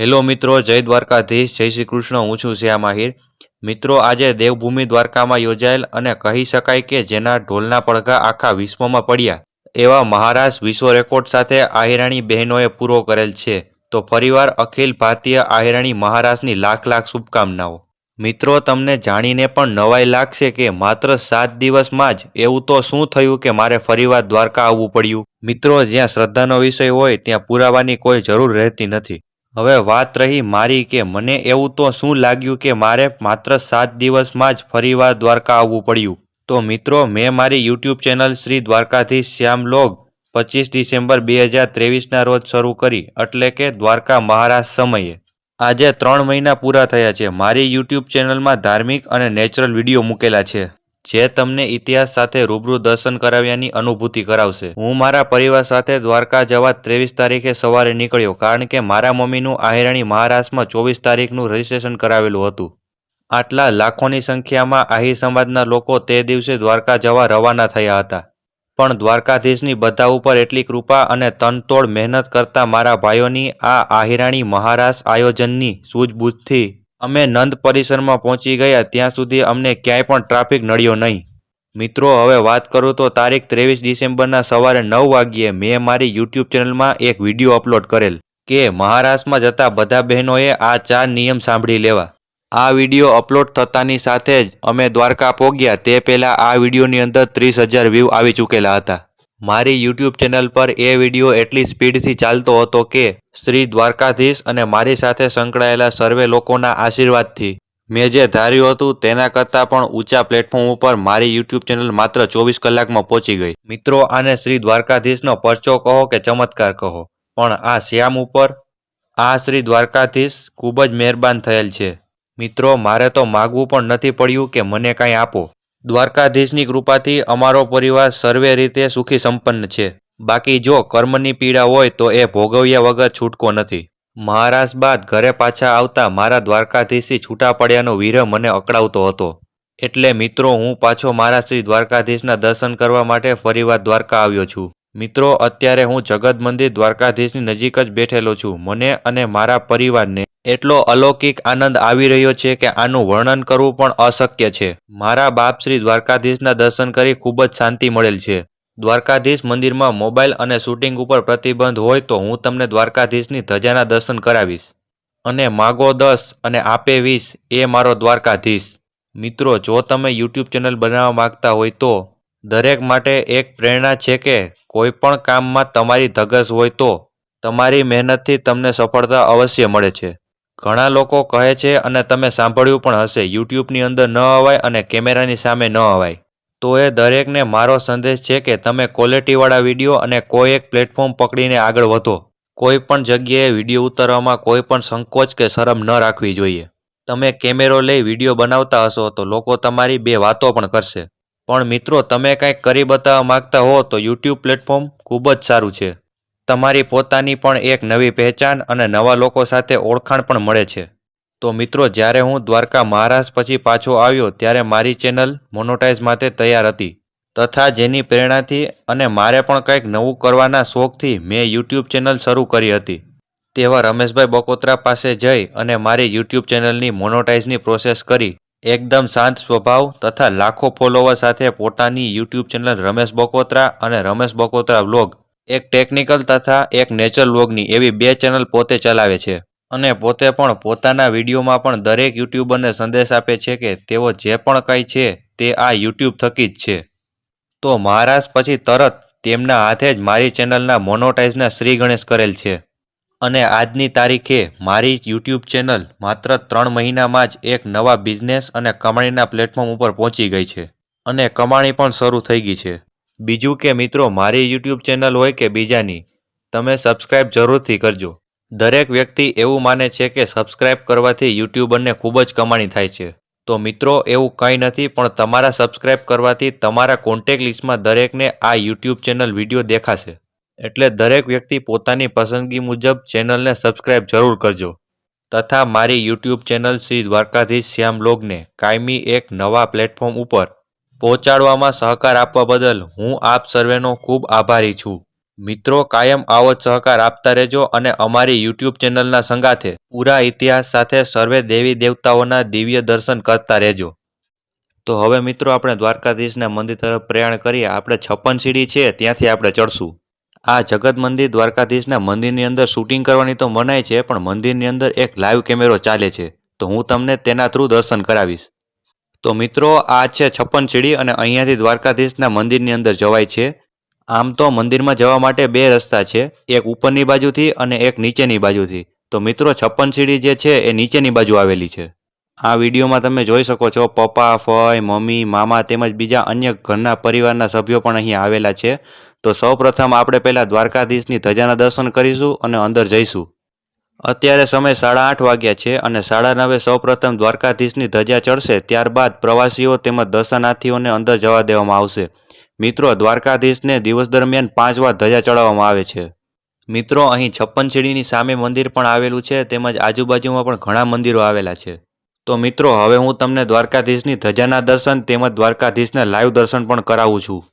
Hello મિત્રો, જય દ્વારકાધીશ, જય શ્રી કૃષ્ણ, હું છું શ્યામ આહિર મિત્રો, આજે દેવભૂમિ દ્વારકામાં યોજાયેલ અને કહી શકાય કે જેના ઢોલના પડઘા આખા વિશ્વમાં પડ્યા, એવા મહારાષ્ટ્ર વિશ્વ રેકોર્ડ સાથે આહિરાણી બહેનોએ પૂરો કરેલ છે. તો ફરીવાર અખિલ ભારતીય આહિરાણી મહારાષ્ટ્રની લાખ લાખ શુભકામનાઓ. મિત્રો, તમને જાણીને પણ નવાઈ લાગશે કે માત્ર સાત દિવસમાં જ એવું તો શું થયું કે મારે ફરીવાર દ્વારકા આવવું પડ્યું? મિત્રો, જ્યાં શ્રદ્ધાનો વિષય હોય, ત્યાં પુરાવાની કોઈ જરૂર રહેતી નથી. હવે વાત રહી મારી કે મને એવું તો શું લાગ્યું કે મારે માત્ર સાત દિવસમાં જ ફરીવાર દ્વારકા આવવું પડ્યું? તો મિત્રો, મેં મારી YouTube channel Shri Dwarkadhish Shyam vlog પચીસ ડિસેમ્બર બે હજાર ત્રેવીસના રોજ શરૂ કરી, એટલે કે દ્વારકા મહારાષ્ટ્ર સમયે. આજે ત્રણ મહિના પૂરા થયા છે. મારી યુટ્યુબ ચેનલમાં ધાર્મિક અને નેચરલ વીડિયો મૂકેલા છે. જે તમને ઇતિહાસ સાથે રૂબરૂ દર્શન કરાવ્યાની અનુભૂતિ કરાવશે. હું મારા પરિવાર સાથે દ્વારકા જવા ત્રેવીસ તારીખે સવારે નીકળ્યો કારણ કે મારા મમ્મીનું આહિરાણી મહારાષ્ટ્રમાં ચોવીસ તારીખનું રજીસ્ટ્રેશન કરાવેલું હતું. આટલા લાખોની સંખ્યામાં આહિર સમાજના લોકો તે દિવસે દ્વારકા જવા રવાના થયા હતા. પણ દ્વારકાધીશની બધા ઉપર એટલી કૃપા અને તનતોડ મહેનત કરતા મારા ભાઈઓની આ આહિરાણી મહારાષ્ટ્ર આયોજનની સૂઝબૂઝથી અમે નંદ પરિસરમાં પહોંચી ગયા, ત્યાં સુધી અમને ક્યાંય પણ ટ્રાફિક નડ્યો નહીં. મિત્રો, હવે વાત કરું તો તારીખ ત્રેવીસ ડિસેમ્બરના સવારે નવ વાગ્યે મેં મારી યુટ્યુબ ચેનલમાં એક વીડિયો અપલોડ કરેલ કે મહારાષ્ટ્રમાં જતા બધા બહેનોએ આ ચાર નિયમ સાંભળી લેવા. આ વીડિયો અપલોડ થતાની સાથે જ અમે દ્વારકા પહોંચ્યા. તે પહેલાં આ વિડીયોની અંદર ત્રીસ હજાર વ્યૂ આવી ચૂકેલા હતા. મારી યુટ્યુબ ચેનલ પર એ વીડિયો એટલી સ્પીડથી ચાલતો હતો કે શ્રી દ્વારકાધીશ અને મારી સાથે સંકળાયેલા સર્વે લોકોના આશીર્વાદથી. મેં જે ધાર્યું હતું તેના કરતાં પણ ઊંચા પ્લેટફોર્મ ઉપર મારી યુટ્યુબ ચેનલ માત્ર ચોવીસ કલાકમાં પહોંચી ગઈ. મિત્રો, આને શ્રી દ્વારકાધીશનો પરચો કહો કે ચમત્કાર કહો? પણ આ શ્યામ ઉપર? આ શ્રી દ્વારકાધીશ ખૂબ જ મહેરબાન થયેલ છે. મિત્રો, મારે તો માગવું પણ નથી પડ્યું કે મને કાંઈ આપો. દ્વારકાધીશની કૃપાથી અમારો પરિવાર સર્વે રીતે સુખી સંપન્ન છે. બાકી જો કર્મની પીડા હોય તો એ ભોગવ્યા વગર છૂટકો નથી. મહારાજ બાદ ઘરે પાછા આવતા મારા દ્વારકાધીશથી છૂટા પડ્યાનો વિરહ મને અકળાવતો હતો. એટલે મિત્રો, હું પાછો મારા શ્રી દ્વારકાધીશના દર્શન કરવા માટે ફરીવાર દ્વારકા આવ્યો છું. મિત્રો, અત્યારે હું જગત મંદિર દ્વારકાધીશની નજીક જ બેઠેલો છું. મને અને મારા પરિવારને એટલો અલૌકિક આનંદ આવી રહ્યો છે કે આનું વર્ણન કરવું પણ અશક્ય છે. મારા બાપ શ્રી દ્વારકાધીશના દર્શન કરી ખૂબ જ શાંતિ મળેલ છે. દ્વારકાધીશ મંદિરમાં મોબાઈલ અને શૂટિંગ ઉપર પ્રતિબંધ હોય તો હું તમને દ્વારકાધીશની ધજાના દર્શન કરાવીશ. અને માગો દસ અને આપે વીસ, એ મારો દ્વારકાધીશ. મિત્રો, જો તમે યુટ્યુબ ચેનલ બનાવવા માગતા હોય તો દરેક માટે એક પ્રેરણા છે કે કોઈ પણ કામમાં તમારી ધગસ હોય તો તમારી મહેનતથી તમને સફળતા અવશ્ય મળે છે. ઘણા લોકો કહે છે અને તમે સાંભળ્યું પણ હશે, યુટ્યુબની અંદર ન અવાય અને કેમેરાની સામે ન અવાય. તો એ દરેકને મારો સંદેશ છે કે તમે ક્વોલિટીવાળા વીડિયો અને કોઈ એક પ્લેટફોર્મ પકડીને આગળ વધો. કોઈ પણ જગ્યાએ વીડિયો ઉતારવામાં કોઈ પણ સંકોચ કે શરમ ન રાખવી જોઈએ. તમે કેમેરો લઈ વીડિયો બનાવતા હશો તો લોકો તમારી બે વાતો પણ કરશે. પણ મિત્રો, તમે કંઈક કરી બતાવવા માગતા હો તો યુટ્યુબ પ્લેટફોર્મ ખૂબ જ સારું છે. તમારી પોતાની પણ એક નવી પહેચાન અને નવા લોકો સાથે ઓળખાણ પણ મળે છે. તો મિત્રો, જ્યારે હું દ્વારકા મહારાષ્ટ્ર પછી પાછો આવ્યો, ત્યારે મારી ચેનલ મોનોટાઇઝ માટે તૈયાર હતી. તથા જેની પ્રેરણાથી અને મારે પણ કંઈક નવું કરવાના શોખથી મેં યુટ્યુબ ચેનલ શરૂ કરી હતી. તેવા રમેશભાઈ બકોત્રા પાસે જઈ અને મારી યુટ્યુબ ચેનલની મોનોટાઇઝની પ્રોસેસ કરી. એકદમ શાંત સ્વભાવ તથા લાખો ફોલોવર સાથે પોતાની યુટ્યુબ ચેનલ રમેશ બકોત્રા અને રમેશ બકોત્રા વ્લોગ એક ટેકનિકલ તથા એક નેચર વ્લોગની એવી બે ચેનલ પોતે ચલાવે છે. અને પોતે પણ પોતાના વિડીયોમાં પણ દરેક યુટ્યુબરને સંદેશ આપે છે કે તેઓ જે પણ કંઈ છે તે આ યુટ્યુબ થકી જ છે. તો મહારાષ્ટ્ર પછી તરત તેમના હાથે જ મારી ચેનલના મોનોટાઇઝના શ્રી ગણેશ કરેલ છે. અને આજની તારીખે મારી યુટ્યુબ ચેનલ માત્ર ત્રણ મહિનામાં જ એક નવા બિઝનેસ અને કમાણીના પ્લેટફોર્મ ઉપર પહોંચી ગઈ છે. અને કમાણી પણ શરૂ થઈ ગઈ છે. બીજું કે મિત્રો, મારી યુટ્યુબ ચેનલ હોય કે બીજાની, તમે સબસ્ક્રાઇબ જરૂરથી કરજો. દરેક વ્યક્તિ એવું માને છે કે સબસ્ક્રાઇબ કરવાથી યુટ્યુબરને ખૂબ જ કમાણી થાય છે. તો મિત્રો, એવું કંઈ નથી, પણ તમારા સબસ્ક્રાઇબ કરવાથી તમારા કોન્ટેક્ટ લિસ્ટમાં દરેકને આ યુટ્યુબ ચેનલ વીડિયો દેખાશે. એટલે દરેક વ્યક્તિ પોતાની પસંદગી મુજબ ચેનલને સબસ્ક્રાઇબ જરૂર કરજો. તથા મારી યુટ્યુબ ચેનલ શ્રી દ્વારકાધીશ શ્યામ લોગને કાયમી એક નવા પ્લેટફોર્મ ઉપર પહોંચાડવામાં સહકાર આપવા બદલ હું આપ સર્વેનો ખૂબ આભારી છું. મિત્રો, કાયમ આવો સહકાર આપતા રહેજો અને અમારી યુટ્યુબ ચેનલના સંગાથે પૂરા ઇતિહાસ સાથે સર્વે દેવી દેવતાઓના દિવ્ય દર્શન કરતા રહેજો. તો હવે મિત્રો, આપણે દ્વારકાધીશના મંદિર તરફ પ્રયાણ કરીએ. આપણે છપ્પન સીડી છે, ત્યાંથી આપણે ચડશું. આ જગત મંદિર દ્વારકાધીશના મંદિરની અંદર શૂટિંગ કરવાની તો મનાય છે, પણ મંદિરની અંદર એક લાઈવ કેમેરો ચાલે છે. તો હું તમને તેના થ્રુ દર્શન કરાવીશ. તો મિત્રો, આ છે છપ્પન સીડી અને અહીંયાથી દ્વારકાધીશના મંદિરની અંદર જવાય છે. આમ તો મંદિરમાં જવા માટે બે રસ્તા છે. એક ઉપરની બાજુથી અને એક નીચેની બાજુથી. તો મિત્રો, છપ્પન સીડી જે છે, એ નીચેની બાજુ આવેલી છે. આ વિડીયોમાં તમે જોઈ શકો છો, પપ્પા ફય મમ્મી, મામા તેમજ બીજા અન્ય ઘરના પરિવારના સભ્યો પણ અહીં આવેલા છે. તો સૌપ્રથમ આપણે પહેલાં દ્વારકાધીશની ધજાના દર્શન કરીશું અને અંદર જઈશું. અત્યારે સમય સાડા આઠ વાગ્યા છે અને સાડા નવે સૌપ્રથમ દ્વારકાધીશની ધજા ચડશે, ત્યારબાદ પ્રવાસીઓ તેમજ દર્શનાર્થીઓને અંદર જવા દેવામાં આવશે. મિત્રો, દ્વારકાધીશને દિવસ દરમિયાન પાંચ વાર ધજા ચડાવવામાં આવે છે. મિત્રો, અહીં છપ્પન સીડીની સામે મંદિર પણ આવેલું છે, તેમજ આજુબાજુમાં પણ ઘણા મંદિરો આવેલા છે. તો મિત્રો, હવે હું તમને દ્વારકાધીશની ધજાના દર્શન તેમજ દ્વારકાધીશના લાઈવ દર્શન પણ કરાવું છું.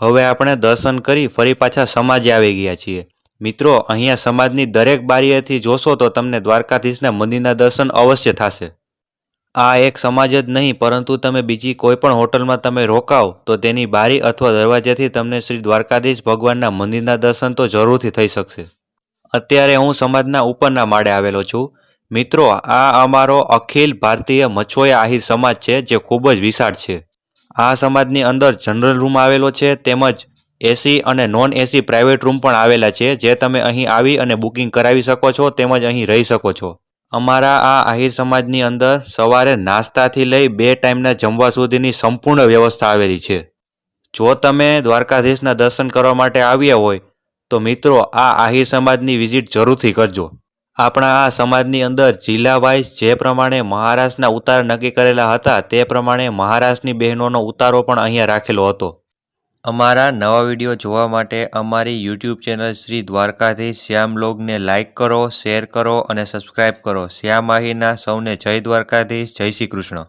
હવે આપણે દર્શન કરી ફરી પાછા સમાજે આવી ગયા છીએ. મિત્રો, અહીંયા સમાજની દરેક બારીએથી જોશો તો તમને દ્વારકાધીશના મંદિરના દર્શન અવશ્ય થશે. આ એક સમાજ જ નહીં, પરંતુ તમે બીજી કોઈ પણ હોટલમાં તમે રોકાવ તો તેની બારી અથવા દરવાજેથી તમને શ્રી દ્વારકાધીશ ભગવાનના મંદિરના દર્શન તો જરૂરથી થઈ શકશે. અત્યારે હું સમાજના ઉપરના માળે આવેલો છું. મિત્રો, આ અમારો અખિલ ભારતીય મછોયા આહિર સમાજ છે, જે ખૂબ જ વિશાળ છે. આ સમાજની અંદર જનરલ રૂમ આવેલો છે, તેમજ એસી અને નોન એસી પ્રાઇવેટ રૂમ પણ આવેલા છે, જે તમે અહીં આવી અને બુકિંગ કરાવી શકો છો, તેમજ અહીં રહી શકો છો. અમારા આ આહિર સમાજની અંદર સવારે નાસ્તાથી લઈ બે ટાઈમના જમવા સુધીની સંપૂર્ણ વ્યવસ્થા આવેલી છે. જો તમે દ્વારકાધીશના દર્શન કરવા માટે આવ્યા હોય, તો મિત્રો આ આહિર સમાજની વિઝિટ જરૂરથી કરજો. આપણા આ સમાજની અંદર જિલ્લા વાઇઝ જે પ્રમાણે મહારાષ્ટ્રના ઉતાર નક્કી કરેલા હતા તે પ્રમાણે મહારાષ્ટ્રની બહેનોનો ઉતારો પણ અહીંયા રાખેલો હતો. અમારા નવા વીડિયો જોવા માટે અમારી યુટ્યુબ ચેનલ શ્રી દ્વારકાધીશ શ્યામ લોગને લાઇક કરો, શેર કરો અને સબસ્ક્રાઇબ કરો. શ્યામ આહિરના સૌને જય દ્વારકાધીશ, જય શ્રી કૃષ્ણ.